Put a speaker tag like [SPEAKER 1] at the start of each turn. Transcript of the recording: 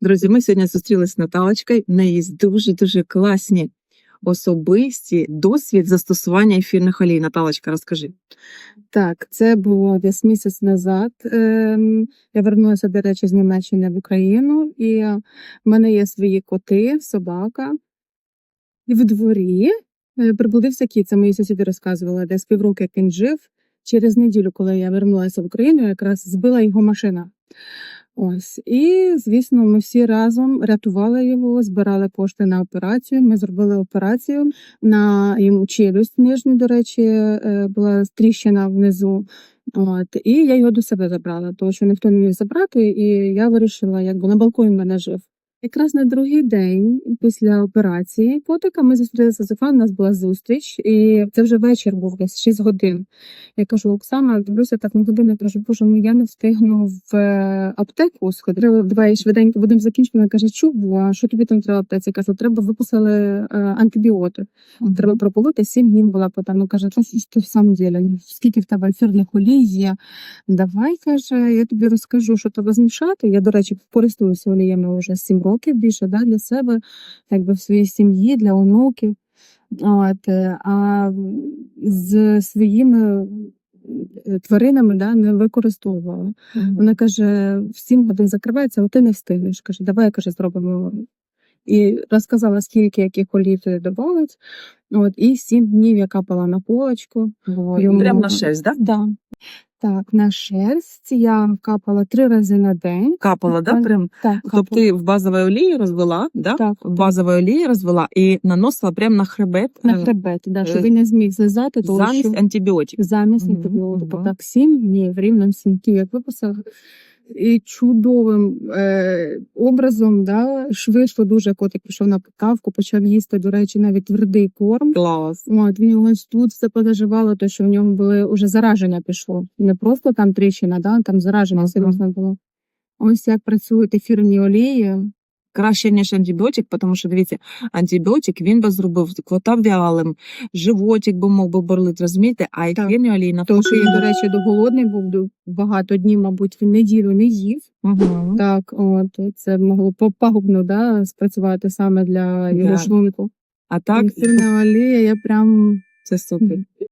[SPEAKER 1] Друзі, ми сьогодні зустрілися з Наталочкою. В неї дуже-дуже класні особисті досвід застосування ефірних олій. Наталочка, розкажи.
[SPEAKER 2] Так, це було десь місяць назад. Ем, Я вернулася, до речі, з Німеччини в Україну, і в мене є свої коти, собака. І в дворі е, приблудився кіт. Це мої сусіди розказували, десь півроку, як він жив. Через неділю, коли я вернулася в Україну, якраз збила його машина. Ось, і звісно, ми всі разом рятували його, збирали кошти на операцію. Ми зробили операцію на йому челюсть нижню, до речі, е, була тріщина внизу. От, і я його до себе забрала, тому що ніхто не міг забрати, і я вирішила, якби на балконі мене жив. Якраз на другий день після операції котика ми зустрілися з Офаном, у нас була зустріч, і це вже вечір був десь 6 годин. Я кажу, Оксана, дивлюся так на годину, кажу, боже, ну я не встигну в е, аптеку сходити. Давай швиденько будемо закінчувати. Вона каже, чув, а що тобі там треба в аптеці? Я кажу, треба виписали е, антибіотик. Треба прополоти сім днів була питання. Ну, каже, ти в самом ну, скільки в тебе ефірних олій є? Давай, каже, я тобі розкажу, що треба змішати. Я, до речі, користуюся оліями вже сім років більше да, для себе, якби в своїй сім'ї, для онуків. От, е, а з своїми е, тваринами да, не використовувала. Вона каже: в сім годин закривається, а ти не встигнеш. Каже, давай каже, зробимо. І розказала, скільки яких туди додавалось. От, і сім днів я капала на полочку.
[SPEAKER 1] Прямо на шерсть, да?
[SPEAKER 2] Да. Так, на шерсть я капала три рази на день.
[SPEAKER 1] Капала, да? Прям.
[SPEAKER 2] Так,
[SPEAKER 1] Тобто ти в базовій олії розвела, да?
[SPEAKER 2] так,
[SPEAKER 1] В базовій олії розвела і наносила прямо на хребет
[SPEAKER 2] на
[SPEAKER 1] е,
[SPEAKER 2] хребет, да, щоб
[SPEAKER 1] е,
[SPEAKER 2] він не зміг злизати, тому
[SPEAKER 1] замість
[SPEAKER 2] що
[SPEAKER 1] антибіотик.
[SPEAKER 2] замість антибіотику.
[SPEAKER 1] мгм.
[SPEAKER 2] Так, сім днів, рівно сім днів, як виписав. І чудовим е, образом, да, швидко дуже котик пішов на покавку, почав їсти, до речі, навіть твердий корм.
[SPEAKER 1] Клас.
[SPEAKER 2] От він ось тут все подоживало, то що в ньому були уже зараження пішло. Не просто там тріщина, да, там зараження серйозно було. Ось як працюють ефірні олії.
[SPEAKER 1] Краще, ніж антибіотик, тому що дивіться, антибіотик він би зробив кота вялим, животик би мог би борлити, розумієте? А ефірні олії
[SPEAKER 2] Тому що я, до речі, до голодний був багато днів, мабуть, він неділю не їв.
[SPEAKER 1] Угу.
[SPEAKER 2] Так, от це могло пагубно да, спрацювати саме для його шлунку.
[SPEAKER 1] А так,
[SPEAKER 2] олія, я прям
[SPEAKER 1] це супер.